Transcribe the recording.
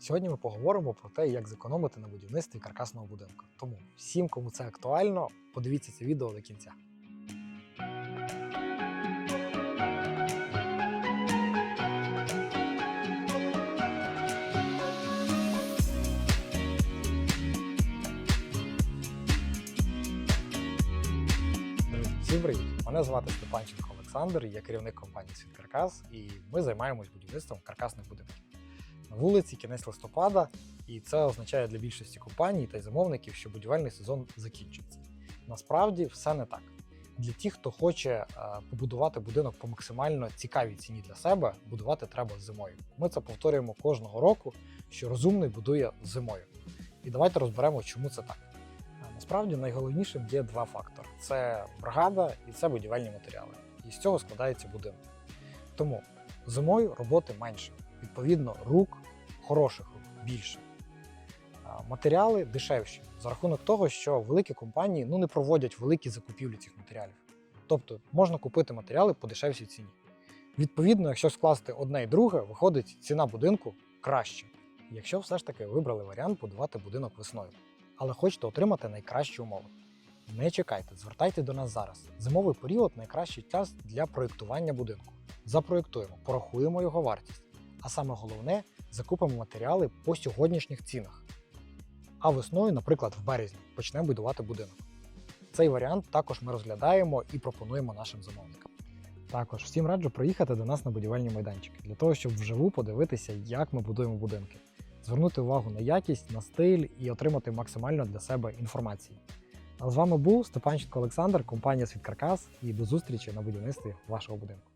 Сьогодні ми поговоримо про те, як зекономити на будівництві каркасного будинку. Тому всім, кому це актуально, подивіться це відео до кінця. Всім привіт! Мене звати Степанченко Олександр, я керівник компанії Світ Каркас, і ми займаємось будівництвом каркасних будинків. На вулиці кінець листопада, і це означає для більшості компаній та й замовників, що будівельний сезон закінчується. Насправді все не так. Для тих, хто хоче е, побудувати будинок по максимально цікавій ціні для себе, будувати треба зимою. Ми це повторюємо кожного року, що розумний будує зимою. І давайте розберемо, чому це так. Е, Насправді найголовнішим є два фактори: це бригада і це будівельні матеріали. І з цього складається будинок. Тому зимою роботи менше, відповідно, рук, хороших більше. Матеріали дешевші за рахунок того, що великі компанії ну, не проводять великі закупівлі цих матеріалів. Тобто можна купити матеріали по дешевшій ціні. Відповідно, якщо скласти одне і друге, виходить ціна будинку краще. Якщо все ж таки вибрали варіант будувати будинок весною, але хочете отримати найкращі умови. Не чекайте, звертайте до нас зараз. Зимовий період найкращий час для проєктування будинку. Запроєктуємо, порахуємо його вартість. А саме головне, закупимо матеріали по сьогоднішніх цінах. А весною, наприклад, в березні, почнемо будувати будинок. Цей варіант також ми розглядаємо і пропонуємо нашим замовникам. Також всім раджу проїхати до нас на будівельні майданчики для того, щоб вживу подивитися, як ми будуємо будинки, звернути увагу на якість, на стиль і отримати максимально для себе інформації. А з вами був Степанченко Олександр, компанія Світ Каркас, і до зустрічі на будівництві вашого будинку.